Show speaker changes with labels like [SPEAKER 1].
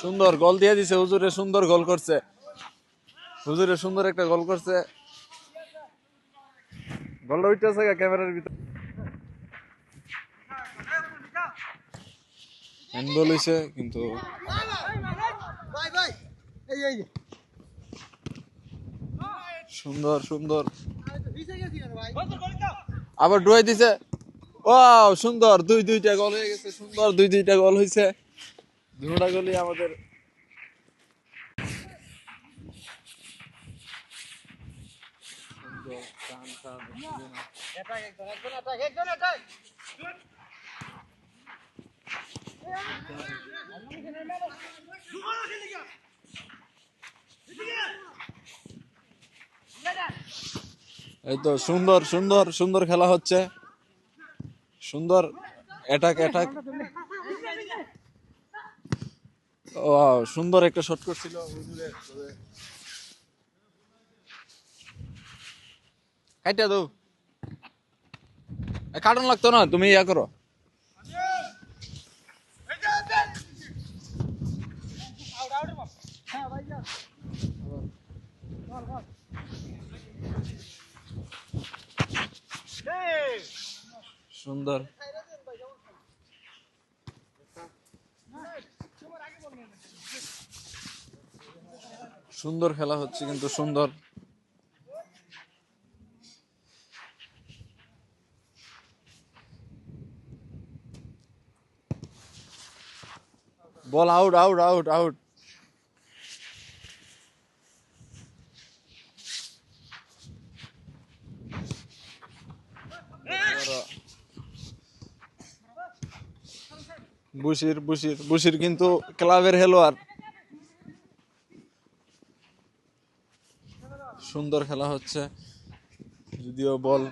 [SPEAKER 1] সুন্দর গোল দিয়ে দিছে, হুজুরে সুন্দর গোল করছে। হুজুরে সুন্দর একটা গোল করছে। গোলটা উঠতেছে ক্যামেরার ভিতর। হ্যান্ডবল হইছে, কিন্তু সুন্দর সুন্দর। আবার ডুয়াই দিছে। ওয়াও সুন্দর, দুই, দুইটা গোল হয়ে গেছে, সুন্দর, দুই, দুইটা গোল হয়েছে দুটা গোলই আমাদের এই তো সুন্দর সুন্দর সুন্দর খেলা হচ্ছে। সুন্দর অ্যাটাক অ্যাটাক ও সুন্দর একটা শট করছিল। তো কাইটা দাও। এ, লাগতো না তুমি ইয়া করো। সুন্দর। সুন্দর খেলা হচ্ছে কিন্তু সুন্দর। Ball out out out out বুশির বুশির বুশির কিন্তু ক্লাবের খেলোয়াড়। সুন্দর খেলা হচ্ছে যদিও বল